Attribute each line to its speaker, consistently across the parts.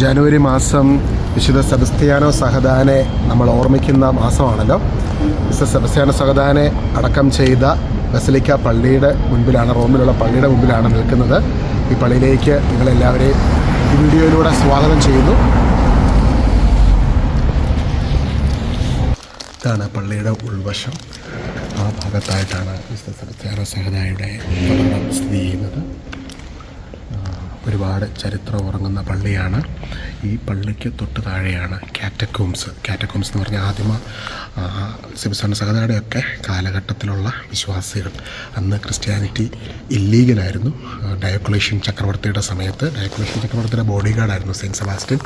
Speaker 1: ജനുവരി മാസം വിശുദ്ധ സെബസ്ത്യാനോ സഹദാനെ നമ്മൾ ഓർമ്മിക്കുന്ന മാസമാണല്ലോ. വിശുദ്ധ സെബസ്ത്യാനോ സഹദാനെ അടക്കം ചെയ്ത ബസലിക്ക പള്ളിയുടെ മുൻപിലാണ് റോമിലുള്ള പള്ളിയുടെ മുമ്പിലാണ് നിൽക്കുന്നത്. ഈ പള്ളിയിലേക്ക് നിങ്ങളെല്ലാവരെയും ഈ വീഡിയോയിലൂടെ സ്വാഗതം ചെയ്യുന്നു. ഇതാണ് പള്ളിയുടെ ഉൾവശം. ആ ഭാഗത്തായിട്ടാണ് വിശുദ്ധ സെബസ്ത്യാനോ സഹദായുടെ സ്ഥിതി ചെയ്യുന്നത്. ഒരുപാട് ചരിത്രം ഉറങ്ങുന്ന പള്ളിയാണ്. ഈ പള്ളിക്ക് തൊട്ട് താഴെയാണ് കാറ്റക്കോംസ് കാറ്റക്കോംസ് എന്ന് പറഞ്ഞാൽ ആദ്യമ സിബിസൺ സഹതയുടെയൊക്കെ കാലഘട്ടത്തിലുള്ള വിശ്വാസികൾ. അന്ന് ക്രിസ്ത്യാനിറ്റി ഇല്ലീഗലായിരുന്നു ഡയോക്ലേഷ്യൻ ചക്രവർത്തിയുടെ സമയത്ത് ഡയോക്ലേഷ്യൻ ചക്രവർത്തിയുടെ ബോഡി ഗാർഡായിരുന്നു സെയിന്റ് സെബാസ്റ്റ്യൻ.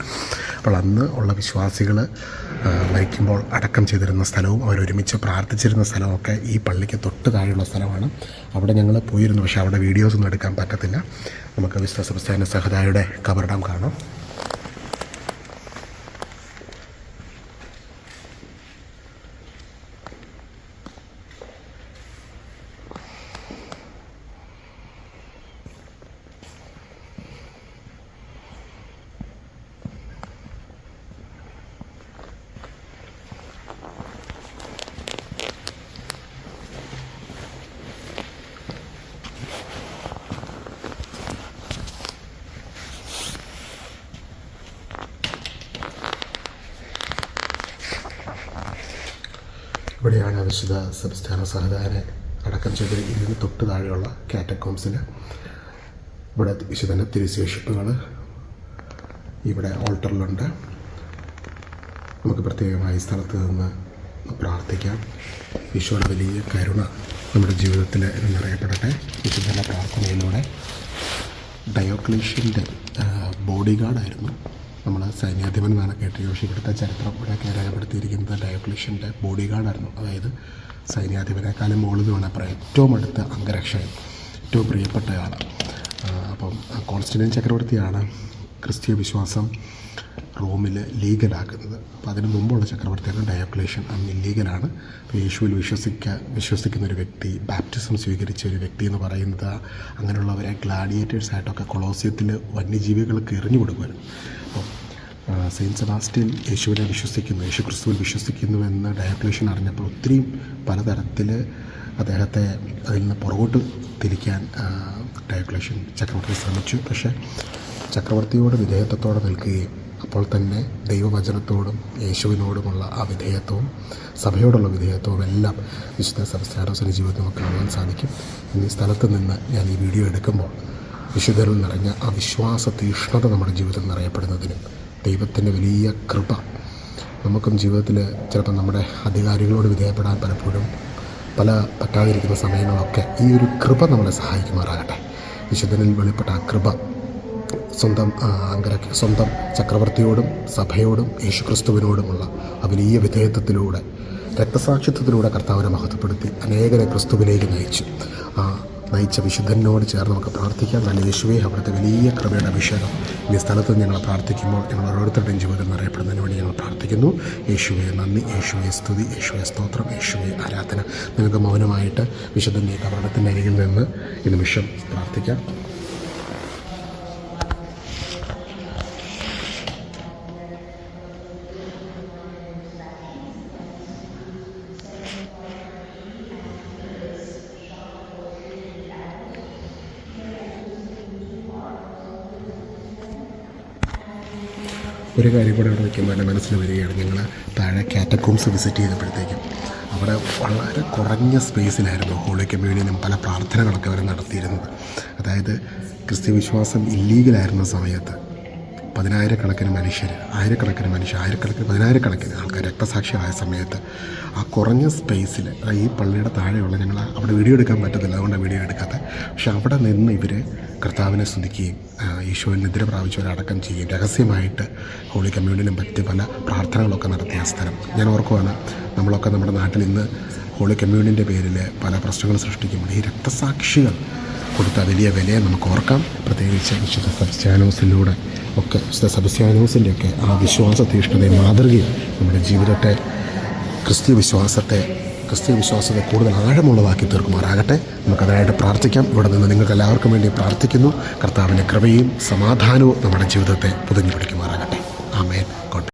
Speaker 1: അപ്പോൾ അന്ന് ഉള്ള വിശ്വാസികൾ മരിക്കുമ്പോൾ അടക്കം ചെയ്തിരുന്ന സ്ഥലവും അവരൊരുമിച്ച് പ്രാർത്ഥിച്ചിരുന്ന സ്ഥലമൊക്കെ ഈ പള്ളിക്ക് തൊട്ട് താഴെയുള്ള സ്ഥലമാണ്. അവിടെ ഞങ്ങൾ പോയിരുന്നു. പക്ഷേ അവിടെ വീഡിയോസ് ഒന്നും എടുക്കാൻ പറ്റത്തില്ല. നമുക്ക് വിശ്വ സംസ്ഥാന സഹതായുടെ കബറിടം കാണാം. ഇവിടെയാണ് വിശുദ്ധ സംസ്ഥാന സഹതാനെ അടക്കം ചെയ്ത് ഇതിന് തൊട്ട് താഴെയുള്ള കാറ്റക്കോംസിൽ ഇവിടെ വിശുദ്ധന്റെ തിരുശേഷിപ്പുകൾ ഇവിടെ ഓൾട്ടറിലുണ്ട് നമുക്ക് പ്രത്യേകമായി സ്ഥലത്ത് നിന്ന് പ്രാർത്ഥിക്കാം. ഈശോയുടെ വലിയ കരുണ നമ്മുടെ ജീവിതത്തിൽ നിറയപ്പെടട്ടെ. വിശുദ്ധന്റെ പ്രാർത്ഥനയിലൂടെ. ഡയോക്ലീഷ്യന്റെ ബോഡി ഗാർഡായിരുന്നു നമ്മൾ സൈന്യാധിപൻ എന്നാണ് കേട്ട് പക്ഷേ ഇവിടുത്തെ ചരിത്രം ഇവിടെയൊക്കെ രേഖപ്പെടുത്തിയിരിക്കുന്നത് ഡയോക്ലിഷ്യന്റെ ബോഡി ഗാർഡായിരുന്നു അതായത് സൈന്യാധിപനേക്കാളും മുകളിൽ വേണം പറയാം ഏറ്റവും അടുത്ത അംഗരക്ഷകൻ ഏറ്റവും പ്രിയപ്പെട്ടയാൾ അപ്പം കോൺസ്റ്റന്റൈൻ ചക്രവർത്തിയാണ് ക്രിസ്തീയ വിശ്വാസം റോമിൽ ലീഗലാക്കുന്നത്. അപ്പോൾ അതിന് മുമ്പുള്ള ചക്രവർത്തിയാണ് ഡയോക്ലേഷൻ അന്ന് ഇല്ലീഗലാണ് അപ്പോൾ യേശുവിൽ വിശ്വസിക്ക വിശ്വസിക്കുന്ന ഒരു വ്യക്തി ബാപ്റ്റിസം സ്വീകരിച്ച ഒരു വ്യക്തി എന്ന് പറയുന്നത് അങ്ങനെയുള്ളവരെ ഗ്ലാഡിയേറ്റേഴ്സ് ആയിട്ടൊക്കെ കൊളോസിയത്തിൽ വന്യജീവികൾക്ക് എറിഞ്ഞു കൊടുക്കുമായിരുന്നു അപ്പോൾ സെയിന്റ് സെബാസ്റ്റ്യൻ യേശുവിനെ വിശ്വസിക്കുന്നു യേശു ക്രിസ്തുവിൽ വിശ്വസിക്കുന്നു എന്ന് ഡയക്ലേഷൻ അറിഞ്ഞപ്പോൾ ഒത്തിരിയും പലതരത്തിൽ അദ്ദേഹത്തെ അതിൽ നിന്ന് പുറകോട്ട് തിരിക്കാൻ ഡയക്ലേഷൻ ചക്രവർത്തി ശ്രമിച്ചു. പക്ഷേ ചക്രവർത്തിയോട് വിധേയത്വത്തോടെ നിൽക്കുകയും അപ്പോൾ തന്നെ ദൈവവചനത്തോടും യേശുവിനോടുമുള്ള ആ വിധേയത്വവും സഭയോടുള്ള വിധേയത്വവും എല്ലാം വിശുദ്ധ സബ്സ്റ്റാരോസിന്റെ ജീവിതത്തിൽ നമുക്ക് കാണാൻ സാധിക്കും. ഈ സ്ഥലത്ത് നിന്ന് ഞാൻ ഈ വീഡിയോ എടുക്കുമ്പോൾ വിശുദ്ധരിൽ നിറഞ്ഞ ആ വിശ്വാസ തീഷ്ണത നമ്മുടെ ജീവിതത്തിൽ നിറയപ്പെടുന്നതിനും ദൈവത്തിന്റെ വലിയ കൃപ. നമുക്കും ജീവിതത്തിൽ ചിലപ്പോൾ നമ്മുടെ അധികാരികളോട് വിധേയപ്പെടാൻ പലപ്പോഴും പല പറ്റാതിരിക്കുന്ന സമയങ്ങളൊക്കെ ഈ ഒരു കൃപ നമ്മളെ സഹായിക്കുമാറാകട്ടെ. വിശുദ്ധനിൽ വെളിപ്പെട്ട ആ കൃപ സ്വന്തം അങ്കര സ്വന്തം ചക്രവർത്തിയോടും സഭയോടും യേശുക്രിസ്തുവിനോടുമുള്ള ആ വലിയ വിധേയത്വത്തിലൂടെ രക്തസാക്ഷിത്വത്തിലൂടെ കർത്താവിനെ മഹത്വപ്പെടുത്തി അനേകരെ ക്രിസ്തുവിലേക്ക് നയിച്ചു. നയിച്ച വിശുദ്ധനോട് ചേർന്ന് നമുക്ക് പ്രാർത്ഥിക്കാം. നല്ല യേശുവേ അവിടുത്തെ വലിയ കൃപയുടെ അഭിഷേകം ഈ സ്ഥലത്ത് ഞങ്ങൾ പ്രാർത്ഥിക്കുമ്പോൾ ഞങ്ങൾ ഓരോരുത്തരുടെയും ജീവിതം നിറയപ്പെടുന്നതിന് വേണ്ടി ഞങ്ങൾ പ്രാർത്ഥിക്കുന്നു. യേശുവെ നന്ദി. യേശുവെ സ്തുതി. യേശുവെ സ്തോത്രം. യേശുവെ ആരാധന. നിങ്ങൾക്ക് മൗനമായിട്ട് വിശുദ്ധന്റെ കവരണത്തിന്റെ അരികിൽ നിന്ന് ഈ നിമിഷം പ്രാർത്ഥിക്കാം. ഒരു കാര്യം കൂടെ അവിടെ വയ്ക്കുമ്പോൾ എന്റെ മനസ്സിൽ വരികയാണ്. ഞങ്ങൾ താഴെ കാറ്റക്കോംസ് വിസിറ്റ് ചെയ്തപ്പോഴത്തേക്കും അവിടെ വളരെ കുറഞ്ഞ സ്പേസിലായിരുന്നു ഹോളി കമ്മ്യൂണിയനും പല പ്രാർത്ഥനകളൊക്കെ അവർ നടത്തിയിരുന്നത്. അതായത് ക്രിസ്ത്യ വിശ്വാസം ഇല്ലീഗലായിരുന്ന സമയത്ത് പതിനായിരക്കണക്കിന് മനുഷ്യർ ആയിരക്കണക്കിന് മനുഷ്യർ ആയിരക്കണക്കിന് പതിനായിരക്കണക്കിന് ആൾക്കാർ രക്തസാക്ഷിയായ സമയത്ത് ആ കുറഞ്ഞ സ്പേസിൽ ഈ പള്ളിയുടെ താഴെയുള്ള ഞങ്ങൾ അവിടെ വീഡിയോ എടുക്കാൻ പറ്റത്തില്ല അതുകൊണ്ട് വീഡിയോ എടുക്കാത്തത് പക്ഷെ അവിടെ നിന്ന് ഇവർ കർത്താവിനെ സ്തുതിക്കുകയും ഈശോയിൽ നിദ്ര പ്രാപിച്ചവരടക്കം ചെയ്യുകയും രഹസ്യമായിട്ട് ഹോളി കമ്മ്യൂണിനും പറ്റി പല പ്രാർത്ഥനകളൊക്കെ നടത്തിയ സ്ഥലം. ഞാൻ ഓർക്കുവാണ് നമ്മളൊക്കെ നമ്മുടെ നാട്ടിൽ ഇന്ന് ഹോളി കമ്മ്യൂണിന്റെ പേരിൽ പല പ്രശ്നങ്ങൾ സൃഷ്ടിക്കുമ്പോൾ ഈ രക്തസാക്ഷികൾ കൊടുത്ത വലിയ വിലയെ നമുക്ക് ഓർക്കാം. പ്രത്യേകിച്ച് വിശുദ്ധ സബ്സ്റ്റാനോസിലൂടെ ഒക്കെ വിശുദ്ധ സബ്സ്റ്റാനോസിന്റെ ഒക്കെ ആ വിശ്വാസ തീഷ്ണതയും മാതൃകയും നമ്മുടെ ജീവിതത്തെ ക്രിസ്തീയ വിശ്വാസത്തെ ക്രിസ്തീയ വിശ്വാസത്തെ കൂടുതൽ ആഴമുള്ളതാക്കി തീർക്കുമാറാകട്ടെ. നമുക്കതിനായിട്ട് പ്രാർത്ഥിക്കാം. ഇവിടെ നിന്ന് നിങ്ങൾക്ക് എല്ലാവർക്കും വേണ്ടി പ്രാർത്ഥിക്കുന്നു. കർത്താവിന്റെ കൃപയും സമാധാനവും നമ്മുടെ ജീവിതത്തെ പുതിഞ്ഞു പിടിക്കുമാറാകട്ടെ.